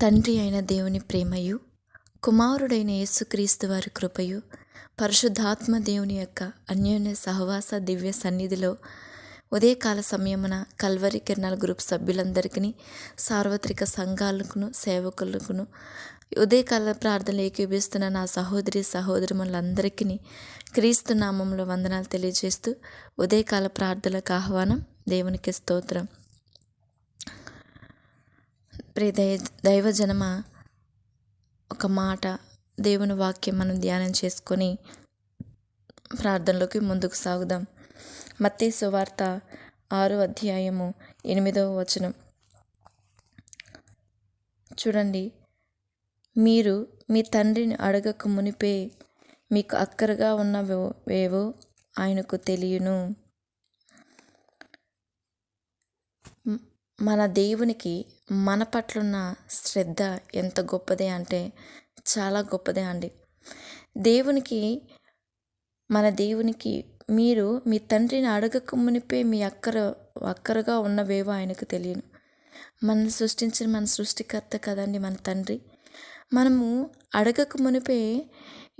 తండ్రి అయిన దేవుని ప్రేమయు కుమారుడైన యేసుక్రీస్తు వారి కృపయు పరిశుద్ధాత్మ దేవుని యొక్క అన్యోన్య సహవాస దివ్య సన్నిధిలో ఉదయకాల సమయమున కల్వరి కిరణాల గ్రూప్ సభ్యులందరికీ సార్వత్రిక సంఘాలకును సేవకులకును ఉదయకాల ప్రార్థనలు ఏకీభిస్తున్న నా సహోదరి సహోదరులందరికీ క్రీస్తు నామంలో వందనాలు తెలియజేస్తూ ఉదయకాల ప్రార్థనలకు ఆహ్వానం దేవునికి స్తోత్రం. ప్రియ దైవ దైవజనమ ఒక మాట దేవుని వాక్యం మనం ధ్యానం చేసుకొని ప్రార్థనలోకి ముందుకు సాగుదాం. మత్తే సువార్త ఆరో అధ్యాయము ఎనిమిదవ వచనం. చూడండి మీరు మీ తండ్రిని అడగక మునిపే మీకు అక్కరగా ఉన్నవేవో ఆయనకు తెలియను. మన దేవునికి మన పట్లున్న శ్రద్ధ ఎంత గొప్పదే అంటే చాలా గొప్పదే అండి. దేవునికి మన దేవునికి మీరు మీ తండ్రిని అడగక మునిపే మీ అక్కర అక్కరగా ఉన్నవేవో ఆయనకు తెలియను. మనల్ని సృష్టించిన మన సృష్టికర్త కదండి మన తండ్రి. మనము అడగక మునిపే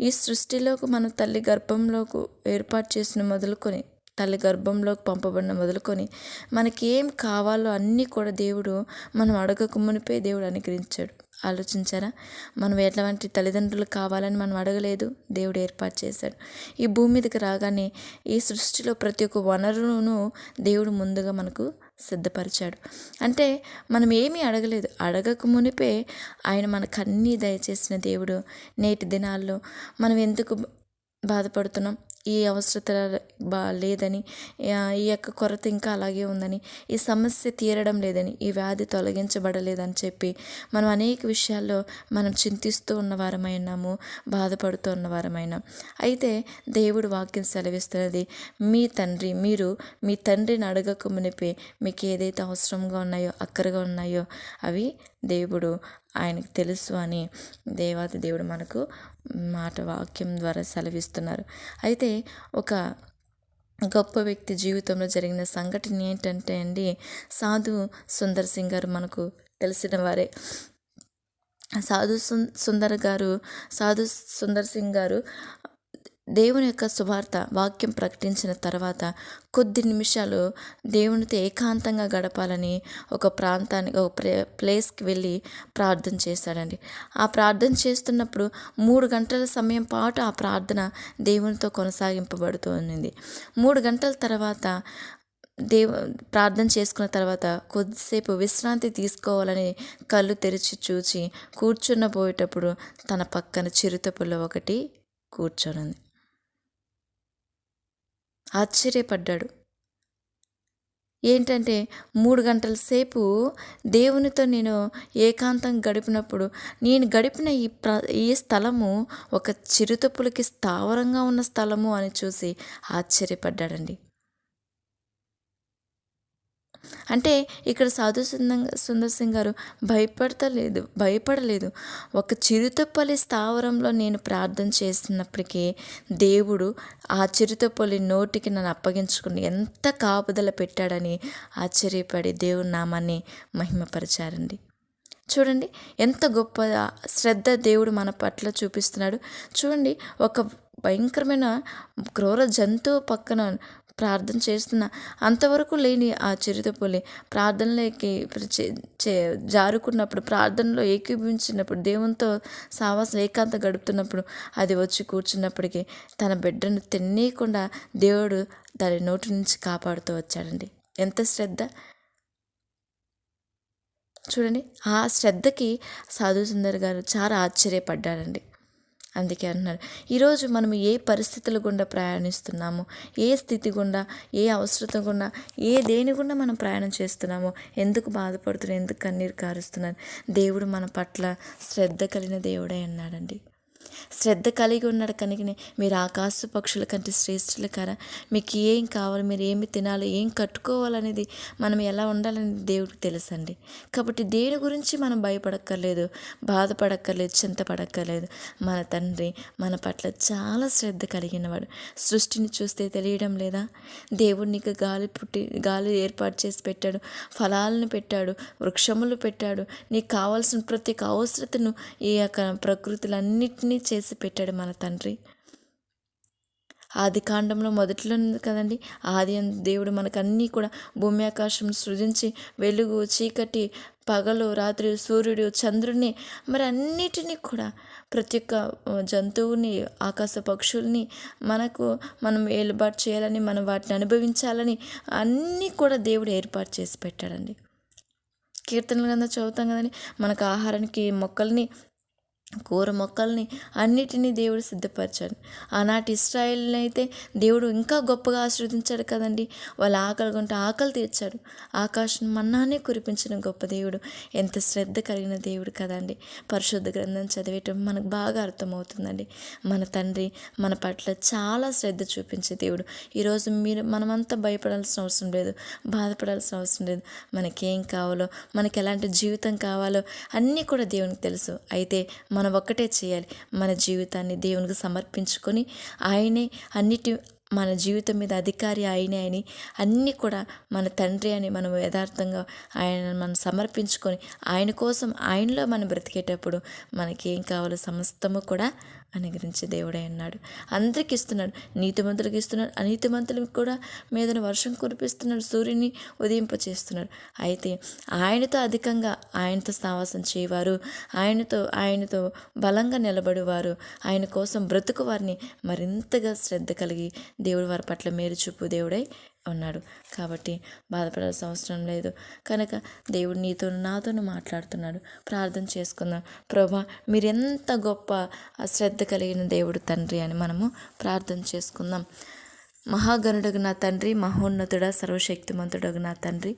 ఈ సృష్టిలోకి మన తల్లి గర్భంలోకి ఏర్పాటు చేసిన మొదలుకొని తల్లి గర్భంలోకి పంపబడిన మొదలుకొని మనకి ఏం కావాలో అన్నీ కూడా దేవుడు మనం అడగక మునిపే దేవుడు అనుగ్రహించాడు. ఆలోచించారా? మనం ఎట్లాంటి తల్లిదండ్రులు కావాలని మనం అడగలేదు. దేవుడు ఏర్పాటు చేశాడు. ఈ భూమి మీదకి రాగానే ఈ సృష్టిలో ప్రతి ఒక్క వనరును దేవుడు ముందుగా మనకు సిద్ధపరిచాడు. అంటే మనం ఏమీ అడగలేదు. అడగక మునిపే ఆయన మనకు అన్నీ దయచేసిన దేవుడు నేటి దినాల్లో మనం ఎందుకు బాధపడుతున్నాం? ఈ అవసరత బా లేదని ఈ యొక్క కొరత ఇంకా అలాగే ఉందని ఈ సమస్య తీరడం లేదని ఈ వ్యాధి తొలగించబడలేదని చెప్పి మనం అనేక విషయాల్లో మనం చింతిస్తూ ఉన్నవారమై ఉన్నాము బాధపడుతూ ఉన్నవారమైనా. అయితే దేవుడు వాక్యం సెలవిస్తున్నది మీ తండ్రి మీరు మీ తండ్రిని అడగక మునిపే మీకు ఏదైతే అవసరంగా ఉన్నాయో అక్కరగా ఉన్నాయో అవి దేవుడు ఆయనకు తెలుసు అని దేవాతి దేవుడు మనకు మాట వాక్యం ద్వారా సెలవిస్తున్నారు. అయితే ఒక గొప్ప వ్యక్తి జీవితంలో జరిగిన సంఘటన ఏంటంటే అండి సాధు సుందర్ సింగ్ గారు మనకు తెలిసిన వారే. సాధు సుందర్ గారు సాధు సుందర్ సింగ్ గారు దేవుని యొక్క సువార్త వాక్యం ప్రకటించిన తర్వాత కొద్ది నిమిషాలు దేవునితో ఏకాంతంగా గడపాలని ఒక ప్రాంతానికి ఒక ప్లే ప్లేస్కి వెళ్ళి ప్రార్థన చేశాడండి ఆ ప్రార్థన చేస్తున్నప్పుడు మూడు గంటల సమయం పాటు ఆ ప్రార్థన దేవునితో కొనసాగింపబడుతూ ఉంది మూడు గంటల తర్వాత దేవ ప్రార్థన చేసుకున్న తర్వాత కొద్దిసేపు విశ్రాంతి తీసుకోవాలని కళ్ళు తెరిచి చూచి కూర్చున్న పోయేటప్పుడు తన పక్కన చిరుతపుల్ల ఒకటి కూర్చొనుంది. ఆశ్చర్యపడ్డాడు. ఏంటంటే మూడు గంటల సేపు దేవునితో నేను ఏకాంతం గడిపినప్పుడు నేను గడిపిన ఈ ప్ర ఈ స్థలము ఒక చిరుతపులకి స్థావరంగా ఉన్న స్థలము అని చూసి ఆశ్చర్యపడ్డాడండి. అంటే ఇక్కడ సాధు సుందర్ సింగ్ గారు భయపడతలేదు భయపడలేదు. ఒక చిరుతపల్లి స్థావరంలో నేను ప్రార్థన చేస్తున్నప్పటికీ దేవుడు ఆ చిరుతపల్లి నోటికి నన్ను అప్పగించుకుని ఎంత కాపుదల పెట్టాడని ఆశ్చర్యపడి దేవుడి నామాన్ని మహిమపరిచారండి. చూడండి ఎంత గొప్ప శ్రద్ధ దేవుడు మన పట్ల చూపిస్తున్నాడు. చూడండి ఒక భయంకరమైన క్రూర జంతువు పక్కన ప్రార్థన చేస్తున్న. అంతవరకు లేని ఆ చిరుతపులి ప్రార్థనలోకి చే- జారుకున్నప్పుడు ప్రార్థనలో ఏకీభించినప్పుడు దేవునితో సావాసం ఏకాంత గడుపుతున్నప్పుడు అది వచ్చి కూర్చున్నప్పటికీ తన బిడ్డను తినేయకుండా దేవుడు దాని నోటి నుంచి కాపాడుతూ వచ్చాడండి. ఎంత శ్రద్ధ! చూడండి ఆ శ్రద్ధకి సాధు సుందర్ గారు చాలా ఆశ్చర్యపడ్డారండి. అందుకే అంటున్నారు. ఈరోజు మనం ఏ పరిస్థితుల గుండా ప్రయాణిస్తున్నాము? ఏ స్థితి గుండా ఏ అవసరత గుండా ఏ దేని గుండా మనం ప్రయాణం చేస్తున్నామో? ఎందుకు బాధపడుతున్నాం ఎందుకు కన్నీరు కారుస్తున్నారు? దేవుడు మన పట్ల శ్రద్ధ కలిగిన దేవుడే అన్నాడండి. శ్రద్ధ కలిగి ఉన్నాడు కనుక మీరు ఆకాశ పక్షుల కంటే శ్రేష్ఠులు కదా మీకు ఏం కావాలి? మీరు ఏమి తినాలి? ఏం కట్టుకోవాలనేది మనం ఎలా ఉండాలని దేవుడికి తెలుసండి. కాబట్టి దేని గురించి మనం భయపడక్కర్లేదు బాధపడక్కర్లేదు చింతపడక్కర్లేదు. మన తండ్రి మన పట్ల చాలా శ్రద్ధ కలిగినవాడు. సృష్టిని చూస్తే తెలియడం లేదా? దేవుడు నీకు గాలి పుట్టి గాలి ఏర్పాటు చేసి పెట్టాడు ఫలాలను పెట్టాడు వృక్షములు పెట్టాడు. నీకు కావాల్సిన ప్రతి అవసరతను ఈ యొక్క ప్రకృతులన్నింటినీ చేసి పెట్టాడు మన తండ్రి. ఆది కాండంలో మొదట్లో ఉంది కదండి. ఆది దేవుడు మనకు అన్నీ కూడా భూమి ఆకాశం సృజించి వెలుగు చీకటి పగలు రాత్రి సూర్యుడు చంద్రుడిని మరి అన్నిటినీ కూడా ప్రతి ఒక్క జంతువుని ఆకాశ పక్షుల్ని మనకు మనం ఏలుబాటు చేయాలని మనం వాటిని అనుభవించాలని అన్నీ కూడా దేవుడు ఏర్పాటు చేసి పెట్టాడండి. కీర్తనలు కింద చదువుతాం కదండి. మనకు ఆహారానికి మొక్కల్ని కూర మొక్కల్ని అన్నిటినీ దేవుడు సిద్ధపరిచాడు. ఆనాటి ఇస్రాయిల్ని అయితే దేవుడు ఇంకా గొప్పగా ఆశీర్వదించాడు కదండి. వాళ్ళ ఆకలి కొంటే ఆకలి తీర్చాడు. ఆకాశం మన్నానే కురిపించిన గొప్ప దేవుడు. ఎంత శ్రద్ధ కలిగిన దేవుడు కదండి. పరిశుద్ధ గ్రంథం చదివేయటం మనకు బాగా అర్థమవుతుందండి. మన తండ్రి మన పట్ల చాలా శ్రద్ధ చూపించే దేవుడు. ఈరోజు మీరు మనమంతా భయపడాల్సిన అవసరం లేదు. బాధపడాల్సిన అవసరం లేదు. మనకేం కావాలో మనకి ఎలాంటి జీవితం కావాలో అన్నీ కూడా దేవునికి తెలుసు. అయితే మనం ఒక్కటే చేయాలి. మన జీవితాన్ని దేవునికి సమర్పించుకొని ఆయనే అన్నిటి మన జీవితం మీద అధికారి ఆయనే అని అన్నీ కూడా మన తండ్రి అని మనం యథార్థంగా ఆయన మనం సమర్పించుకొని ఆయన కోసం ఆయనలో మనం బ్రతికేటప్పుడు మనకి ఏం కావాలో సమస్తము కూడా అనుగ్రహించే దేవుడే అన్నాడు అందరికి ఇస్తున్నాడు. నీతిమంతులకు ఇస్తున్నాడు. అనీతిమంతులకు కూడా మీదన వర్షం కురిపిస్తున్నాడు. సూర్యుని ఉదయింపచేస్తున్నాడు. అయితే ఆయనతో అధికంగా ఆయనతో సావాసం చేయవారు. ఆయనతో ఆయనతో బలంగా నిలబడేవారు. ఆయన కోసం బ్రతుకు వారిని మరింతగా శ్రద్ధ కలిగి దేవుడు వారి పట్ల మేలు చూపు దేవుడై ఉన్నాడు కాబట్టి బాధపడాల్సిన అవసరం లేదు. కనుక దేవుడు నీతో నాతోనూ మాట్లాడుతున్నాడు. ప్రార్థన చేసుకుందాం. ప్రభా మీరెంత గొప్ప శ్రద్ధ కలిగిన దేవుడు తండ్రి అని మనము ప్రార్థన చేసుకుందాం. మహాగణుడగు నా తండ్రి మహోన్నతుడ సర్వశక్తిమంతుడగు నా తండ్రి.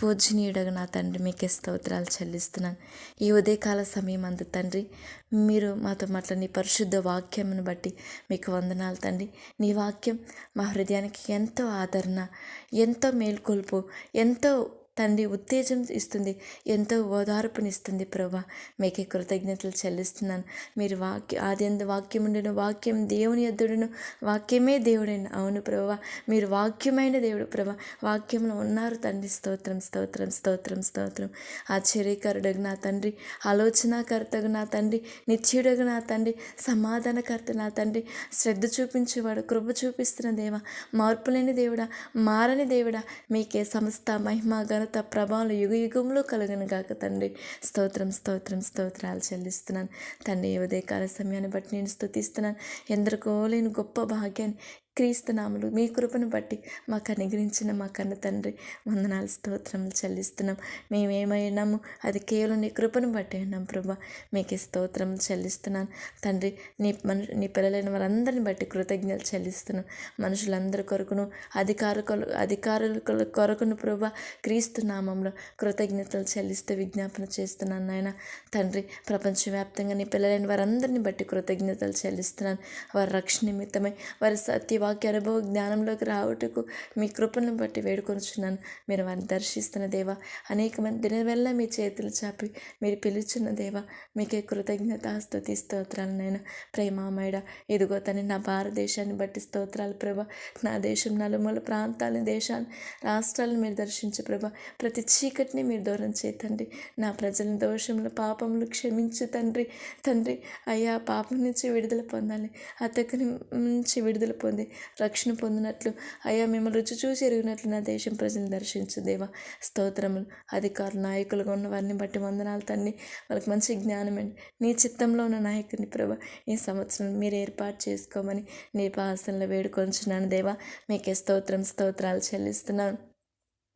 పూజనీయుడగు నా తండ్రి మీకే స్తోత్రాలు చెల్లిస్తున్నాను. ఈ ఉదయకాల సమయం అందు తండ్రి మీరు మాతో మాట్లా నీ పరిశుద్ధ వాక్యంను బట్టి మీకు వందనాలు తండ్రి. నీ వాక్యం మా హృదయానికి ఎంతో ఆదరణ ఎంతో మేల్కొల్పు ఎంతో తండ్రి ఉత్తేజం ఇస్తుంది ఎంతో ఓదార్పునిస్తుంది ప్రభా. మీకే కృతజ్ఞతలు చెల్లిస్తున్నాను. మీరు వాక్య ఆది ఎందు వాక్యం ఉండను వాక్యం దేవుని ఎద్దుడును వాక్యమే దేవుడైన అవును ప్రభా. మీరు వాక్యమైన దేవుడు ప్రభా. వాక్యంలో ఉన్నారు తండ్రి. స్తోత్రం స్తోత్రం స్తోత్రం స్తోత్రం. ఆశ్చర్యకరుడగు నా తండ్రి ఆలోచనాకర్తగు నా తండ్రి నిత్యుడగు నా తండ్రి సమాధానకర్త నా తండ్రి శ్రద్ధ చూపించేవాడు కృప చూపిస్తున్న దేవ. మార్పులేని దేవుడా మారని దేవుడా. మీకే సమస్త మహిమ ఘనత ప్రభావం యుగ యుగంలో కలుగును గాక తండ్రి. స్తోత్రం స్తోత్రం స్తోత్రాలు చెల్లిస్తున్నాను. తండ్రి ఉదయకాల సమయాన్ని బట్టి నేను స్తుతిస్తున్నాను. ఎందరికో లేని గొప్ప భాగ్యాన్ని క్రీస్తునాములు మీ కృపను బట్టి మాకు అనుగ్రహించిన మా కన్న తండ్రి వందనాలు స్తోత్రములు చెల్లిస్తున్నాం. మేమేమైనాము అది కేవలం నీ కృపను బట్టి ఉన్నాం ప్రభా. మీకే స్తోత్రములు చెల్లిస్తున్నాను. తండ్రి నీ మను నీ పిల్లలైన వారందరిని బట్టి కృతజ్ఞతలు చెల్లిస్తున్నాం. మనుషులందరి కొరకును అధికారులు అధికారుల కొరకును ప్రభా క్రీస్తు నామంలో కృతజ్ఞతలు చెల్లిస్తూ విజ్ఞాపన చేస్తున్నాను నాయన. తండ్రి ప్రపంచవ్యాప్తంగా నీ పిల్లలైన వారందరిని బట్టి కృతజ్ఞతలు చెల్లిస్తున్నాను. వారి రక్షణ నిమిత్తమై వారి సత్య వాక్య అనుభవ జ్ఞానంలోకి రావటకు మీ కృపను బట్టి వేడుకొనుచున్నాను. మీరు వారిని దర్శిస్తున్న దేవా అనేక మంది దినవెల్ల మీ చేతులు చాపి మీరు పిలుచున్న దేవా మీకే కృతజ్ఞత స్థుతి స్తోత్రాలు నేను ప్రేమామయడ ఇదిగో తని నా భారతదేశాన్ని బట్టి స్తోత్రాలు ప్రభా. నా దేశం నలుమూల ప్రాంతాలను దేశాన్ని రాష్ట్రాలను మీరు దర్శించు ప్రభా. ప్రతి చీకటిని మీరు దూరం చేతండి నా ప్రజలను దోషములు పాపములు క్షమించు తండ్రి. తండ్రి అయ్యా పాపం నుంచి విడుదల పొందాలి. అతని నుంచి విడుదల పొంది రక్షణ పొందినట్లు అయ్యా మిమ్మల్ని రుచి చూసి ఎరిగినట్లు నా దేశం ప్రజలను దర్శించు దేవా. స్తోత్రములు. అధికారులు నాయకులుగా ఉన్న వారిని బట్టి వందనాలు తండ్రి వాళ్ళకి మంచి జ్ఞానం అండి. నీ చిత్తంలో ఉన్న నాయకుని ప్రభా ఈ సంవత్సరం మీరు ఏర్పాటు చేసుకోమని నీ పాసనలో వేడుకొంచున్నాను దేవా. మీకే స్తోత్రం స్తోత్రాలు చెల్లిస్తున్నాను.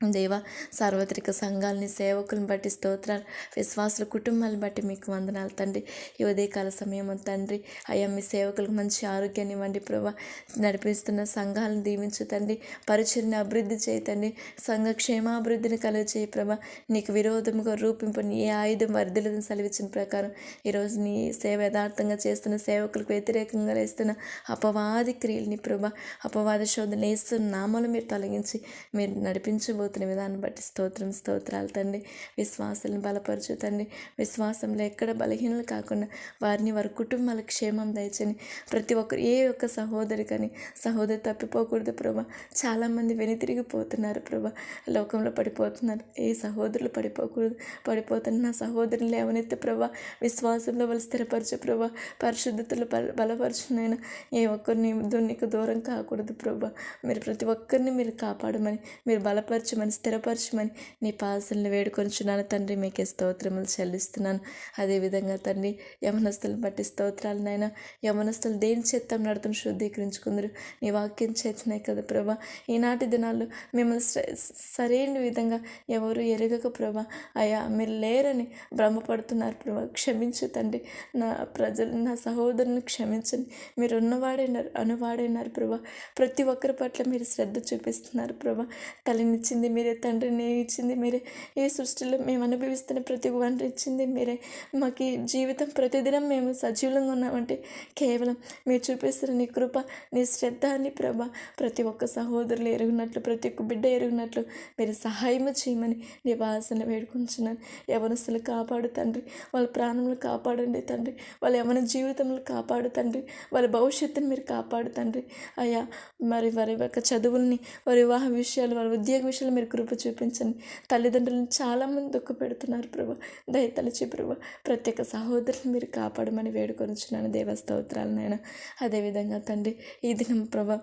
దేవ సార్వత్రిక సంఘాలని సేవకులను బట్టి స్తోత్రాలు విశ్వాసుల కుటుంబాలను బట్టి మీకు వందనాలు. తండ్రి ఈ ఉదయకాల సమయం తండ్రి అయ్యా మీ సేవకులకు మంచి ఆరోగ్యాన్ని ఇవ్వండి ప్రభా. నడిపిస్తున్న సంఘాలను దీవించు తండ్రి పరిచయని అభివృద్ధి చేయతండి సంఘ క్షేమాభివృద్ధిని కలుగు చేయి ప్రభా. నీకు విరోధముగా రూపింపు ఏ ఆయుధం వర్ధిలను సెలవిచ్చిన ప్రకారం ఈరోజు నీ సేవ యథార్థంగా చేస్తున్న సేవకులకు వ్యతిరేకంగా వేస్తున్న అపవాది క్రియల్ని ప్రభా అపవాద శోధన వేస్తున్న నామాలు మీరు తొలగించి మీరు నడిపించబోతున్న విధానం బట్టి స్తోత్రం స్తోత్రాలు తండ్రి. విశ్వాసాలను బలపరచు తండ్రి. విశ్వాసంలో ఎక్కడ బలహీనలు కాకుండా వారిని వారి కుటుంబాల క్షేమం దయచని ప్రతి ఒక్కరు ఏ ఒక్క సహోదరి కానీ సహోదరి తప్పిపోకూడదు ప్రభా. చాలామంది వెనుతిరిగిపోతున్నారు ప్రభా. లోకంలో పడిపోతున్నారు. ఏ సహోదరులు పడిపోకూడదు. పడిపోతున్న నా సహోదరులు లేవనెత్తి ప్రభా. విశ్వాసంలో వాళ్ళు స్థిరపరచు ప్రభా. పరిశుద్ధతలు బల బలపరచునైనా ఏ ఒక్కరిని నీకు దూరం కాకూడదు ప్రభా. మీరు ప్రతి ఒక్కరిని మీరు కాపాడమని మీరు బలపరచు బలపరచమని స్థిరపరచమని నీ పాసల్ని వేడుకొనిచున్నాను. తండ్రి మీకే స్తోత్రములు చెల్లిస్తున్నాను. అదేవిధంగా తండ్రి యమనస్తులను బట్టి స్తోత్రాలనైనా యమనస్తులు దేని చేత్తం నడతం శుద్ధీకరించుకుందరు? నీ వాక్యం చేతనే కదా ప్రభా. ఈనాటి దినాల్లో మిమ్మల్ని సరైన విధంగా ఎవరు ఎరగక ప్రభా. అయా మీరు లేరని భ్రమపడుతున్నారు ప్రభా. క్షమించు తండ్రి. నా ప్రజలు నా సహోదరుని క్షమించండి. మీరు ఉన్నవాడైనారు అనువాడైనారు ప్రభా. ప్రతి ఒక్కరి పట్ల మీరు శ్రద్ధ చూపిస్తున్నారు ప్రభా. తలనిచ్చింది ఇచ్చింది మీరే తండ్రిని ఇచ్చింది మీరే ఈ సృష్టిలో మేము అనుభవిస్తున్న ప్రతి వంట ఇచ్చింది మీరే. మాకు ఈ జీవితం ప్రతిదినం మేము సజీవంగా ఉన్నామంటే కేవలం మీరు చూపిస్తున్న నీ కృప నీ శ్రద్ధ అని ప్రభ ప్రతి ఒక్క సహోదరులు ఎరుగునట్లు ప్రతి ఒక్క బిడ్డ ఎరుగునట్లు మీరు సహాయం చేయమని నీ వాసన వేడుకుంటున్నాను యవనస్తులు కాపాడు తండ్రి వాళ్ళ ప్రాణములు కాపాడండి తండ్రి వాళ్ళ యవన జీవితంలో కాపాడు తండ్రి వాళ్ళ భవిష్యత్తుని మీరు కాపాడు తండ్రి. అయ్యా మరి వారి యొక్క చదువుల్ని వారి వివాహ విషయాలు వారి ఉద్యోగ విషయాలు మీరు కృప చూపించండి. తల్లిదండ్రులను చాలామంది దుఃఖ పెడుతున్నారు ప్రభా. దయతలచి ప్రభా ప్రతి ఒక్క సహోదరుని మీరు కాపాడమని వేడుకొనిచున్నాను. దేవస్తోత్రాలనైనా అదేవిధంగా తండ్రి ఈ దినం ప్రభా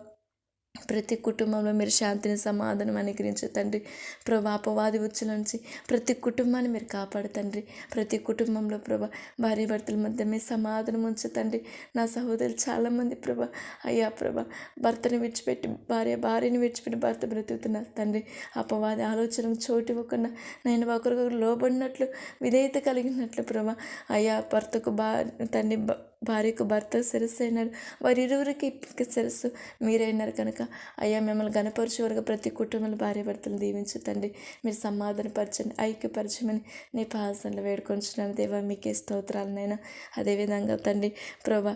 ప్రతి కుటుంబంలో మీరు శాంతిని సమాధానం అనుగ్రహించు తండ్రి. ప్రభా అపవాది ఉచ్చుల నుంచి ప్రతి కుటుంబాన్ని మీరు కాపాడు తండ్రి. ప్రతి కుటుంబంలో ప్రభా భార్య భర్తల మధ్య మీ సమాధానం ఉంచు తండ్రి. నా సహోదరులు చాలామంది ప్రభా అయ్యా ప్రభా భర్తని విడిచిపెట్టి భార్య భార్యని విడిచిపెట్టి భర్త బ్రతుకుతున్నారు తండ్రి. అపవాది ఆలోచనకు చోటు ఇవ్వకుండా నేను ఒకరికొకరు లోబడినట్లు విధేయత కలిగినట్లు ప్రభా అయ్యా భర్తకు బా తండ్రి భార్యకు భర్త శిరస్సు అయినారు. వారిరువురికి శిరస్సు మీరైనారు కనుక. అయ్యా మిమ్మల్ని గనపరచువరగా ప్రతి కుటుంబంలో భార్య భర్తలు దీవించు తండ్రి. మీరు సమాధానపరచండి ఐక్యపరచమని నీ పాసనలు వేడుకొంచున్నాను. దేవా మీకే స్తోత్రాలనైనా అదేవిధంగా తండ్రి ప్రభా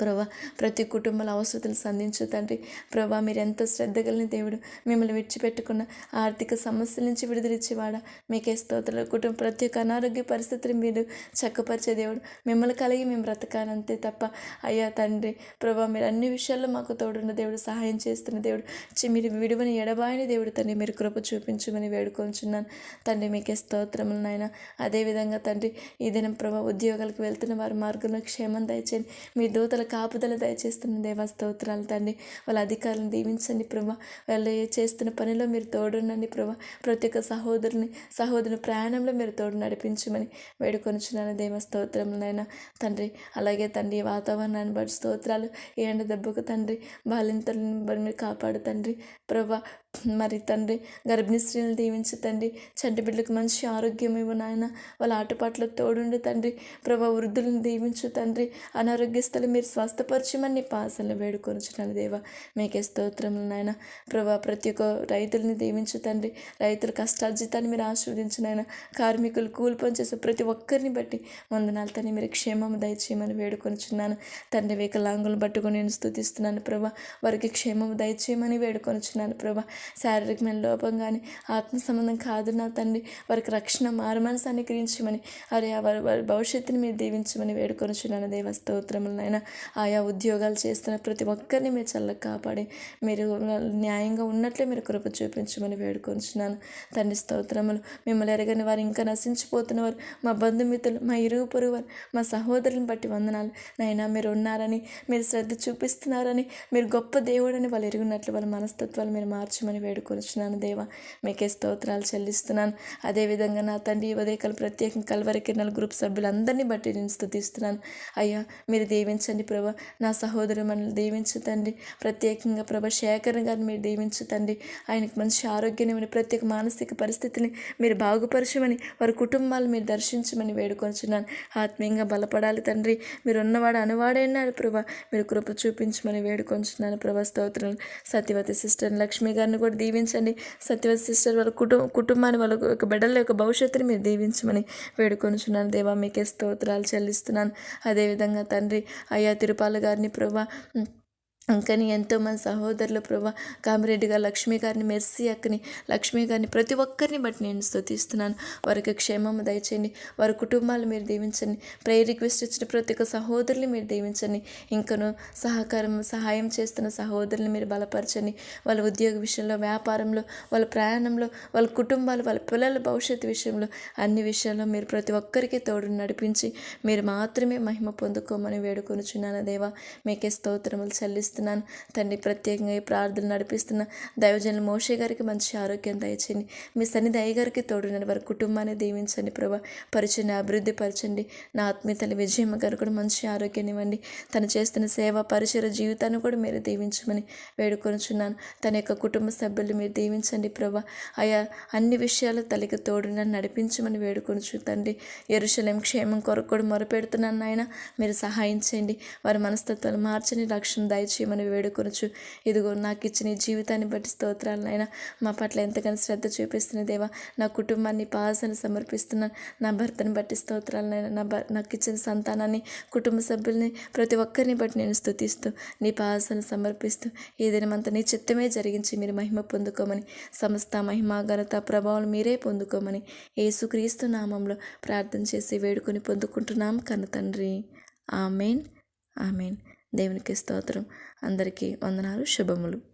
ప్రభా ప్రతి కుటుంబాల అవసరతలు సంధించు తండ్రి. ప్రభా మీరు ఎంత శ్రద్ధ కలిగిన దేవుడు. మిమ్మల్ని విడిచిపెట్టుకున్న ఆర్థిక సమస్యల నుంచి విడుదలిచ్చేవాడా మీకే స్తోత్రాలు. కుటుంబం ప్రతి ఒక్క అనారోగ్య పరిస్థితిని మీరు చక్కపరిచే దేవుడు. మిమ్మల్ని కలిగి మేము బ్రతకాలంతే తప్ప. అయ్యా తండ్రి ప్రభా మీరు అన్ని విషయాల్లో మాకు తోడున్న దేవుడు సహాయం చేస్తున్న దేవుడు. మీరు విడువని ఎడబాయని దేవుడు తండ్రి. మీరు కృప చూపించమని వేడుకొంచున్నాను. తండ్రి మీకే స్తోత్రములు నాయన. అదేవిధంగా తండ్రి ఈ దినం ప్రభా ఉద్యోగాలకు వెళ్తున్న వారి మార్గంలో క్షేమం దయచేయండి. మీ దూతల కాపుదల దయచేస్తున్న దేవా స్తోత్రాలు తండ్రి. వాళ్ళ అధికారులను దీవించండి ప్రభా. వాళ్ళు చేస్తున్న పనిలో మీరు తోడుండండి ప్రభా. ప్రతి ఒక్క సహోదరుని సహోదరుని ప్రయాణంలో మీరు తోడు నడిపించమని వేడుకొనిచున్నాను దేవ స్తోత్రములైనా తండ్రి అలాగే తండ్రి వాతావరణాన్ని బట్టి స్తోత్రాలు. ఏ ఎండ దెబ్బకు తండ్రి బాలింతలను బట్టి మీరు కాపాడు తండ్రి. ప్రభా మరి తండ్రి గర్భిణీ స్త్రీలను దీవించి తండ్రి. చంటి బిడ్డలకు మంచి ఆరోగ్యం ఇవ్వు నాయన. వాళ్ళ ఆటపాట్లకు తోడుండి తండ్రి. ప్రభా వృద్ధులను దీవించు తండ్రి. అనారోగ్య స్థలం మీరు స్వస్థపరచమని నీ పాసనలు వేడుకొనిచున్నాను దేవా. మీకే స్తోత్రములు నాయన. ప్రభా ప్రతి ఒక్క రైతుల్ని దీవించు తండ్రి. రైతుల కష్టార్జితాన్ని మీరు ఆశీర్వదించు నాయన. కార్మికులు కూలి పని చేసే ప్రతి ఒక్కరిని బట్టి వందనాలు తండ్రి. మీరు క్షేమం దయచేయమని వేడుకొనిచున్నాను. తండ్రి వికలాంగులను పట్టుకొని నేను స్థుతిస్తున్నాను ప్రభా. వారికి క్షేమం దయచేయమని వేడుకొనిచున్నాను ప్రభా. శారీరకమైన లోపం కానీ ఆత్మ సంబంధం కాదు నా తండ్రి. వారికి రక్షణ మారుమనసు అనుగ్రహించమని అరే వారి వారి భవిష్యత్తుని మీరు దీవించమని వేడుకొనిచున్నాను. దేవ స్తోత్రములనైనా ఆయా ఉద్యోగాలు చేస్తున్న ప్రతి ఒక్కరిని మీరు చల్లగా కాపాడి మీరు న్యాయంగా ఉన్నట్లే మీరు కృప చూపించమని వేడుకొంచున్నాను తండ్రి స్తోత్రములు. మిమ్మల్ని ఎరగని వారు ఇంకా నశించిపోతున్నవారు మా బంధుమిత్రులు మా ఇరుగు పొరుగు వారు మా సహోదరులను బట్టి వందనాలు. నైనా మీరు ఉన్నారని మీరు శ్రద్ధ చూపిస్తున్నారని మీరు గొప్ప దేవుడని వాళ్ళు ఎరుగున్నట్లు వాళ్ళ మనస్తత్వాలు మీరు మార్చమని నడిపించమని వేడుకొనిచున్నాను దేవా. మీకే స్తోత్రాలు చెల్లిస్తున్నాను. అదేవిధంగా నా తండ్రి ఈ ఉదయకాల ప్రత్యేకం కల్వరి కిరణాల గ్రూప్ సభ్యులందరినీ బట్టి నేను స్థుతిస్తున్నాను అయ్యా మీరు దీవించండి ప్రభా. నా సహోదరు మనల్ని దీవించు తండ్రి. ప్రత్యేకంగా ప్రభా శేఖర్ గారిని మీరు దీవించు తండ్రి. ఆయనకు మంచి ఆరోగ్యం ఇవ్వని ప్రత్యేక మానసిక పరిస్థితిని మీరు బాగుపరచమని వారి కుటుంబాలు మీరు దర్శించమని వేడుకొంచున్నాను ఆత్మీయంగా బలపడాలి తండ్రి. మీరు ఉన్నవాడు అనువాడైనాడు ప్రభా మీరు కృప చూపించమని వేడుకొంచున్నాను ప్రభా స్తోత్రం సత్యవతి సిస్టర్ లక్ష్మి గారిని కూడా దీవించండి. సత్యవతి సిస్టర్ వాళ్ళ కుటుంబ కుటుంబాన్ని వాళ్ళ యొక్క బిడ్డల యొక్క భవిష్యత్తుని మీరు దీవించమని వేడుకొంచున్నాను దేవా మీకే స్తోత్రాలు చెల్లిస్తున్నాను. అదేవిధంగా తండ్రి అయ్యా తిరుపాల గారిని ప్రభా ఇంకని ఎంతోమంది సహోదరులు ప్రభా కామిరెడ్డి గారు లక్ష్మి గారిని మెర్సీ అక్కని లక్ష్మి గారిని ప్రతి ఒక్కరిని బట్టి నేను స్తుతిస్తున్నాను. వారికి క్షేమము దయచేయండి. వారి కుటుంబాలు మీరు దీవించండి. ప్రేయర్ రిక్వెస్ట్ ఇచ్చిన ప్రతి ఒక్క సహోదరుని మీరు దీవించండి. ఇంకను సహకారం సహాయం చేస్తున్న సహోదరుని మీరు బలపరచండి. వాళ్ళ ఉద్యోగ విషయంలో వ్యాపారంలో వాళ్ళ ప్రయాణంలో వాళ్ళ కుటుంబాలు వాళ్ళ పిల్లల భవిష్యత్తు విషయంలో అన్ని విషయాల్లో మీరు ప్రతి ఒక్కరికి తోడు నడిపించి మీరు మాత్రమే మహిమ పొందుకోమని వేడుకొనుచున్నాను దేవా. మీకే స్తోత్రములు ప్రార్థిస్తున్నాను. తండ్రి ప్రత్యేకంగా ఈ ప్రార్థన నడిపిస్తున్న దైవజనులు మోషే గారికి మంచి ఆరోగ్యం దయచేయండి. మీ సన్నిధి దయ గారికి తోడునండి వారి కుటుంబాన్ని దీవించండి ప్రభా. పరిచయం అభివృద్ధి పరచండి నా ఆత్మీయతల్లి విజయమ్మ గారు కూడా మంచి ఆరోగ్యాన్ని ఇవ్వండి. తను చేస్తున్న సేవ పరిచయ జీవితాన్ని కూడా మీరు దీవించమని వేడుకొనుచున్నాను. తన యొక్క కుటుంబ సభ్యులు మీరు దీవించండి ప్రభా. అయా అన్ని విషయాలు తల్లికి తోడున నడిపించమని వేడుకొనుచు తండ్రి. ఎరుశలేం క్షేమం కొరకు కూడా మొరపెడుతున్నాను నాయన. మీరు సహాయం చేయండి. వారి మనస్తత్వాలు మార్చని లక్ష్యం దయచేయమని వేడుకొనొచ్చు ఇదిగో నాకు ఇచ్చిన జీవితాన్ని బట్టి స్తోత్రాలు నాయన. మా పట్ల ఎంతగానో శ్రద్ధ చూపిస్తున్న దేవా నా కుటుంబాన్ని పాసన సమర్పిస్తున్నాను నా భర్తని బట్టి స్తోత్రాలు నాయన. నా భర్ నాకు ఇచ్చిన సంతానాన్ని కుటుంబ సభ్యుల్ని ప్రతి ఒక్కరిని బట్టి నేను స్థుతిస్తూ నీ పాసన సమర్పిస్తూ ఈ దినమంతా నీ చిత్తమే జరిగించి మీరు మహిమ పొందుకోమని సమస్త మహిమ ఘనత ప్రభావం మీరే పొందుకోమని యేసుక్రీస్తు నామంలో ప్రార్థన చేసి వేడుకొని పొందుకుంటున్నాం కన్న తండ్రి ఆమెన్. ఆమెన్. దేవునికి స్తోత్రం. అందరికీ వందనాలు శుభములు.